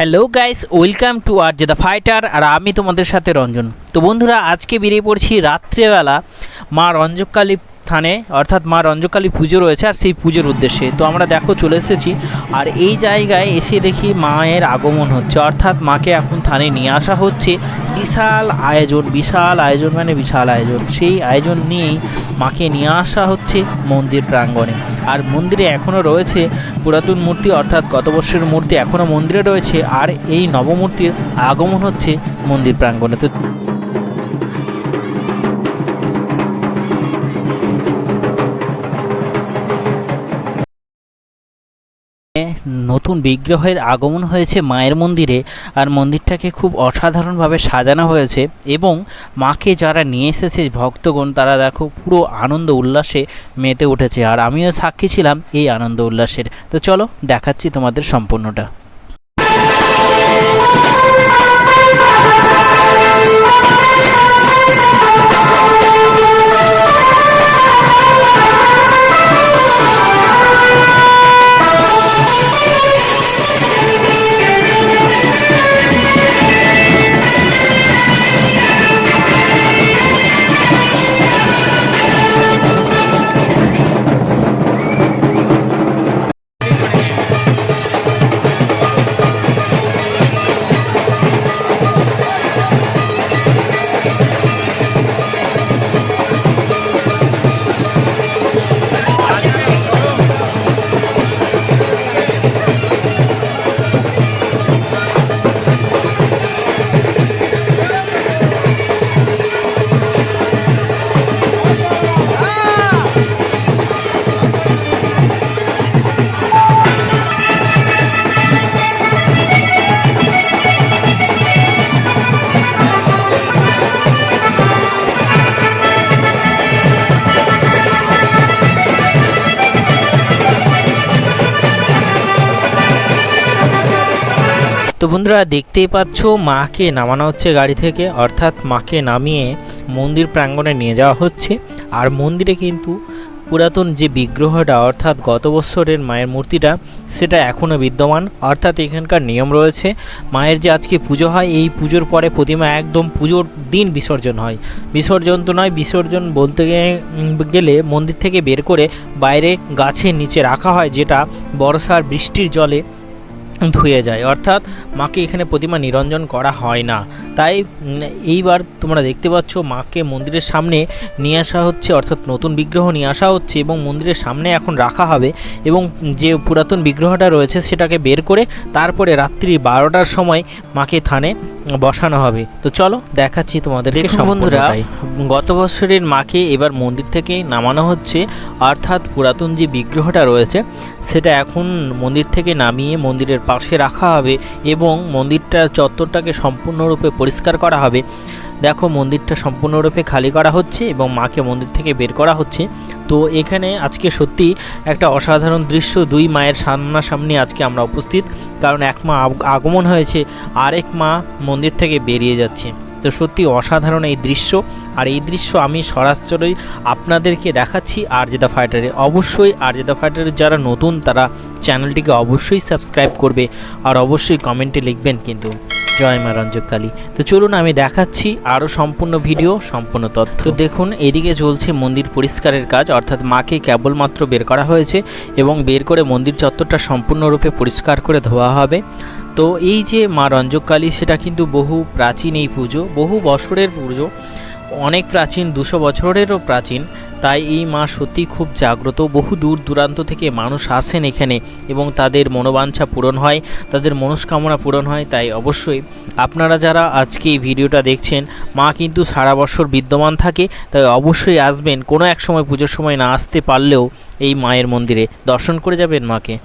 Hello guys welcome to R the fighter আর আমি তোমাদের সাথে রঞ্জন। তো বন্ধুরা, আজকে বেরিয়ে পড়ছি রাত্রেবেলা মা রঞ্জকালী থানে অর্থাৎ মা রঞ্জকালী পুজো রয়েছে আর সেই পুজোর উদ্দেশ্যে। তো আমরা দেখো চলে এসেছি আর এই জায়গায় এসে দেখি মায়ের আগমন হচ্ছে। অর্থাৎ মাকে এখন থানে নিয়ে আসা হচ্ছে। বিশাল আয়োজন বিশাল আয়োজন মানে বিশাল আয়োজন। সেই আয়োজন নিয়েই মাকে নিয়ে আসা হচ্ছে মন্দির প্রাঙ্গণে। আর মন্দিরে এখনও রয়েছে পুরাতন মূর্তি, অর্থাৎ গত বর্ষের মূর্তি এখনও মন্দিরে রয়েছে। আর এই নবমূর্তির আগমন হচ্ছে মন্দির প্রাঙ্গণে। তো নতুন বিগ্রহের আগমন হয়েছে মায়ের মন্দিরে আর মন্দিরটাকে খুব অসাধারণভাবে সাজানো হয়েছে এবং মাকে যারা নিয়ে এসেছে ভক্তগণ, তারা দেখো পুরো আনন্দ উল্লাসে মেতে উঠেছে। আর আমিও সাক্ষী ছিলাম এই আনন্দ উল্লাসের। তো চলো দেখাচ্ছি তোমাদের সম্পূর্ণটা। তো বন্ধুরা দেখতেই পাচ্ছ, মাকে নামানো হচ্ছে গাড়ি থেকে, অর্থাৎ মাকে নামিয়ে মন্দির প্রাঙ্গণে নিয়ে যাওয়া হচ্ছে। আর মন্দিরে কিন্তু পুরাতন যে বিগ্রহটা, অর্থাৎ গত বছরের মায়ের মূর্তিটা, সেটা এখনও বিদ্যমান। অর্থাৎ এখানকার নিয়ম রয়েছে, মায়ের যে আজকে পুজো হয়, এই পুজোর পরে প্রতিমা একদম পুজোর দিন বিসর্জন হয়। বিসর্জন তো নয়, বিসর্জন বলতে গেলে মন্দির থেকে বের করে বাইরে গাছের নিচে রাখা হয়, যেটা বর্ষার বৃষ্টির জলে ধুয়ে যায়। অর্থাৎ মাকে এখানে প্রতিমা নিরঞ্জন করা হয় না। তাই এইবার তোমরা দেখতে পাচ্ছ মাকে মন্দিরের সামনে নিয়ে আসা হচ্ছে অর্থাৎ নতুন বিগ্রহ নিয়ে আসা হচ্ছে এবং মন্দিরের সামনে এখন রাখা হবে এবং যে পুরাতন বিগ্রহটা রয়েছে সেটাকে বের করে তারপরে রাত্রি বারোটার সময় মাকে থানে বসানো হবে। তো চলো দেখাচ্ছি তোমাদের দেখুন বন্ধুরা বন্ধুরা, গত বছরের মাকে এবার মন্দির থেকে নামানো হচ্ছে অর্থাৎ পুরাতন যে বিগ্রহটা রয়েছে সেটা এখন মন্দির থেকে নামিয়ে মন্দিরের পাশে রাখা হবে এবং মন্দিরটা চত্বরটাকে সম্পূর্ণরূপে পরিষ্কার করা হবে। দেখো, মন্দিরটা সম্পূর্ণরূপে খালি করা হচ্ছে এবং মাকে মন্দির থেকে বের করা হচ্ছে। তো এখানে আজকে সত্যি একটা অসাধারণ দৃশ্য, দুই মায়ের সামনাসামনি আজকে আমরা উপস্থিত। কারণ এক মা আগ- আগমন হয়েছে, আরেক মা মন্দির থেকে বেরিয়ে যাচ্ছে। তো সত্যি অসাধারণ এই দৃশ্য। আর এই দৃশ্য আমি সরাসরি আপনাদেরকে দেখাচ্ছি আর জেদা ফাইটারে। অবশ্যই আর জেদা ফাইটারের যারা নতুন, তারা চ্যানেলটিকে অবশ্যই সাবস্ক্রাইব করবে। আর অবশ্যই কমেন্টে লিখবেন কিন্তু। জয় মা রঞ্জক কালী। তো চলুন আমি দেখাচ্ছি আরও সম্পূর্ণ ভিডিও, সম্পূর্ণ তথ্য। দেখুন, এদিকে চলছে মন্দির পরিষ্কারের কাজ, অর্থাৎ মাকে কেবলমাত্র বের করা হয়েছে এবং বের করে মন্দির চত্বরটা সম্পূর্ণরূপে পরিষ্কার করে ধোয়া হবে। তো এই যে মা রঞ্জক কালী, সেটা কিন্তু বহু প্রাচীন এই পুজো, বহু বছরের পুজো, অনেক প্রাচীন, দুশো বছরেরও প্রাচীন। তাই এই মা সত্যি খুব জাগ্রত। বহু দূর দূরান্ত থেকে মানুষ আসেন এখানে এবং তাদের মনোবাঞ্ছা পূরণ হয়, তাদের মনস্কামনা পূরণ হয়, তাই অবশ্যই আপনারা যারা আজকে এই ভিডিওটা দেখছেন, মা কিন্তু সারা বছর বিদ্যমান থাকে, তাই অবশ্যই আসবেন। কোনো এক সময় পুজোর সময় না আসতে পারলেও এই মায়ের মন্দিরে। দর্শন করে যাবেন মাকে।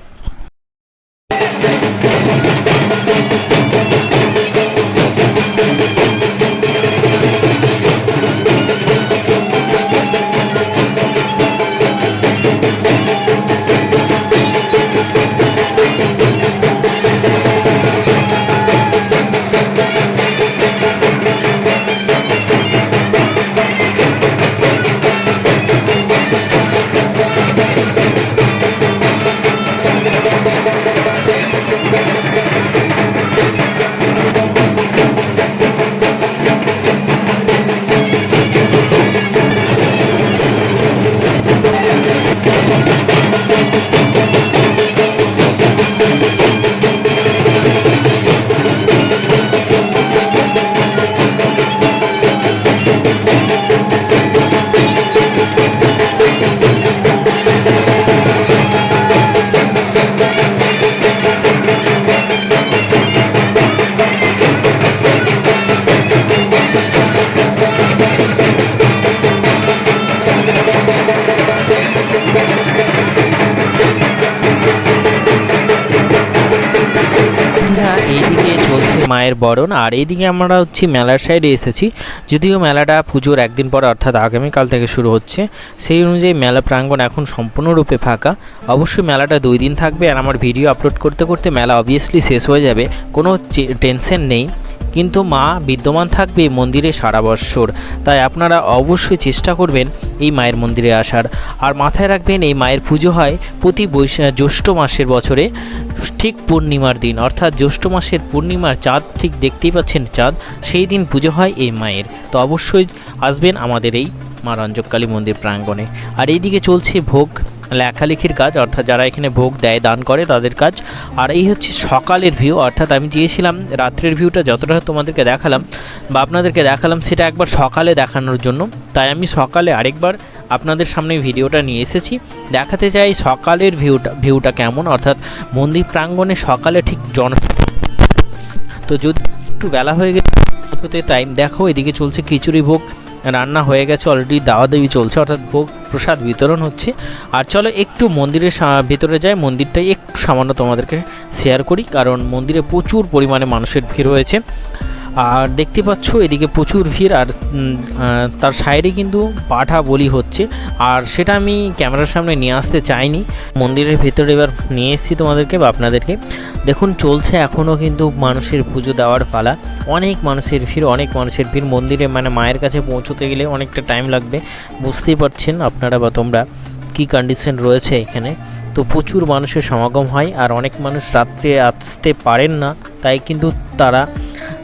মায়ের বরণ। আর এইদিকে আমরা হচ্ছে মেলার সাইডে এসেছি। যদিও মেলাটা পুজোর একদিন পর অর্থাৎ আগামীকাল থেকে শুরু হচ্ছে, সেই অনুযায়ী মেলা প্রাঙ্গণ এখন সম্পূর্ণরূপে ফাঁকা। অবশ্যই মেলাটা দুই দিন থাকবে। আর আমার ভিডিও আপলোড করতে করতে মেলা অবভিয়াসলি শেষ হয়ে যাবে। কোনো টেনশন নেই। কিন্তু মা বিদ্যমান থাকবে মন্দিরে সারা বৎসর। তাই আপনারা অবশ্যই চেষ্টা করবেন এই মায়ের মন্দিরে আসার। আর মাথায় রাখবেন, এই মায়ের পুজো হয় প্রতি বৈশাখ জ্যৈষ্ঠ মাসের বছরে, ঠিক পূর্ণিমার দিন। অর্থাৎ জ্যৈষ্ঠ মাসের পূর্ণিমার চাঁদ ঠিক দেখতেই পাচ্ছেন চাঁদ, সেই দিন পুজো হয় এই মায়ের। তো অবশ্যই আসবেন আমাদের এই মা রঞ্জককালী মন্দির প্রাঙ্গণে। আর এইদিকে চলছে ভোগ। লেখালেখির কাজ, অর্থাৎ যারা এখানে ভোগ দেয়, দান করে তাদের কাজ। আর এই হচ্ছে সকালের ভিউ অর্থাৎ আমি চেয়েছিলাম রাত্রের ভিউটা যতটা তোমাদেরকে দেখালাম বা আপনাদেরকে দেখালাম সেটা একবার সকালে দেখানোর জন্য। তাই আমি সকালে আরেকবার আপনাদের সামনে ভিডিওটা নিয়ে এসেছি। দেখাতে চাই সকালের ভিউটা ভিউটা কেমন? অর্থাৎ মন্দির প্রাঙ্গণে সকালে ঠিক জন তো যদি একটু বেলা হয়ে গেছে টাইম দেখো এদিকে চলছে খিচুড়ি ভোগ। রান্না হয়ে গেছে অলরেডি দাওয়া দাবি চলছে, অর্থাৎ ভোগ প্রসাদ বিতরণ হচ্ছে। আর চলো একটু মন্দিরের ভিতরে যাই, মন্দিরটাই একটু সামান্য তোমাদেরকে শেয়ার করি, কারণ মন্দিরে প্রচুর পরিমাণে মানুষের ভিড় হয়েছে। আর দেখতে পাচ্ছ, এদিকে প্রচুর ভিড়, আর তার সাইডে কিন্তু পাঠা বলি হচ্ছে। আর সেটা আমি ক্যামেরার সামনে নিয়ে আসতে চাইনি। মন্দিরের ভেতরে এবার নিয়ে এসেছি তোমাদেরকে বা আপনাদেরকে। দেখুন, চলছে এখনও কিন্তু মানুষের পুজো দেওয়ার পালা। অনেক মানুষের ভিড়, অনেক মানুষের ভিড়। মন্দিরে মানে মায়ের কাছে পৌঁছতে গেলে অনেকটা টাইম লাগবে। বুঝতেই পারছেন আপনারা বা তোমরা কী কন্ডিশন রয়েছে এখানে। তো প্রচুর মানুষের সমাগম হয় আর অনেক মানুষ রাত্রে আসতে পারেন না। তাই কিন্তু তারা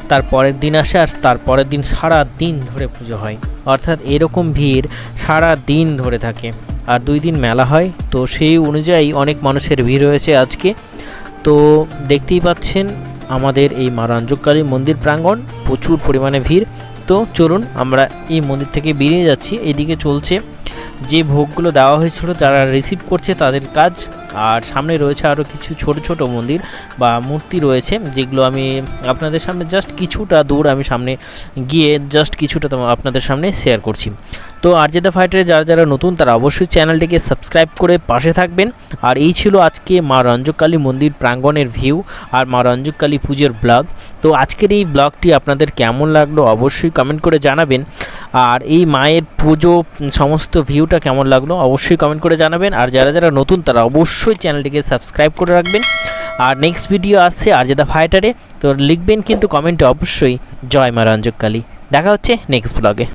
তার পরের দিন আসে আর তার পরের দিন সারা দিন ধরে পুজো হয়। অর্থাৎ এরকম ভিড় সারা দিন ধরে থাকে। আর দুই দিন মেলা হয়। তো সেই অনুযায়ী অনেক মানুষের ভিড় হয়েছে আজকে। তো দেখতেই পাচ্ছেন আমাদের এই মা মন্দির প্রাঙ্গণ, প্রচুর পরিমাণে ভিড়। তো চলুন আমরা এই মন্দির থেকে বেরিয়ে যাচ্ছি। এদিকে চলছে যে ভোগগুলো দেওয়া হয়েছিল, যারা রিসিভ করছে তাদের কাজ। আর সামনে রয়েছে আরও কিছু ছোট ছোট মন্দির বা মূর্তি রয়েছে, যেগুলো আমি আপনাদের সামনে জাস্ট কিছুটা দূর আমি সামনে গিয়ে জাস্ট কিছুটা আপনাদের সামনে শেয়ার করছি। তো আরজেদা ফাইটারে যারা যারা নতুন, তারা অবশ্যই চ্যানেলটিকে সাবস্ক্রাইব করে পাশে থাকবেন। আর এই ছিল আজকে মা রঞ্জককালী মন্দির প্রাঙ্গণের ভিউ আর মা রঞ্জককালী পুজোর ব্লগ তো আজকের এই ব্লগটি আপনাদের কেমন লাগল অবশ্যই কমেন্ট করে জানাবেন। আর এই মায়ের পুজো সমস্ত ভিউটা কেমন লাগল অবশ্যই কমেন্ট করে জানাবেন। আর যারা যারা নতুন, তারা অবশ্যই চ্যানেলটিকে সাবস্ক্রাইব করে রাখবেন। আর নেক্সট ভিডিও আসছে আরজেদা ফাইটারে তো লিখবেন কিন্তু কমেন্টে অবশ্যই জয় মা রঞ্জককালী দেখা হচ্ছে নেক্সট ব্লগে